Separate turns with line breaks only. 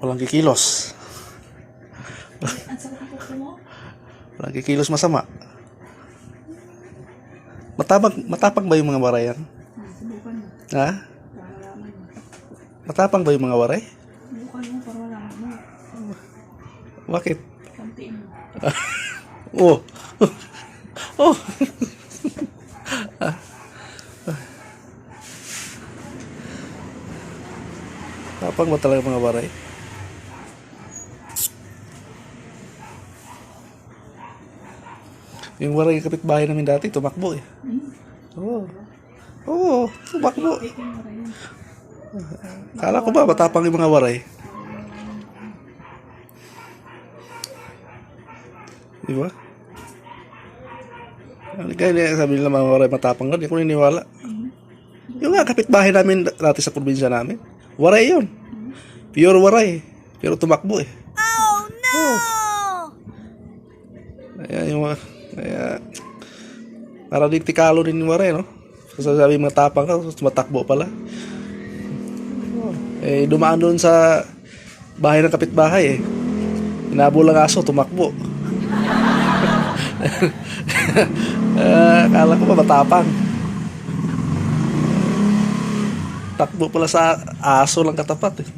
Walang kikilos. Walang kikilos masama. Matapang, matapang ba yung mga waray yan? Ha? Matapang ba yung mga waray? Bakit? Oh. oh. Tapang ba talaga mga waray? Yung waray kapitbahay namin dati, tumakbo eh. Oo. Oo, tumakbo.
Fake yung mara yun.
Kala ko ba matapang yung mga waray? Di ba? Ano kaya sabi nila mga waray matapang ka, di ko niniwala. Yung nga, kapitbahay namin dati sa probinsya namin. Waray yun. Pure waray. Pero tumakbo eh. Oh, no! Kaya yung mga, kaya, para di tikalo din yung waray, no? Sasabi matapang ka, tapos matakbo pala. Eh, dumaan doon sa bahay ng kapitbahay eh. Inabol ang aso, tumakbo. Ah, akala ko ba matapang. Takbo pala sa aso lang katapat eh.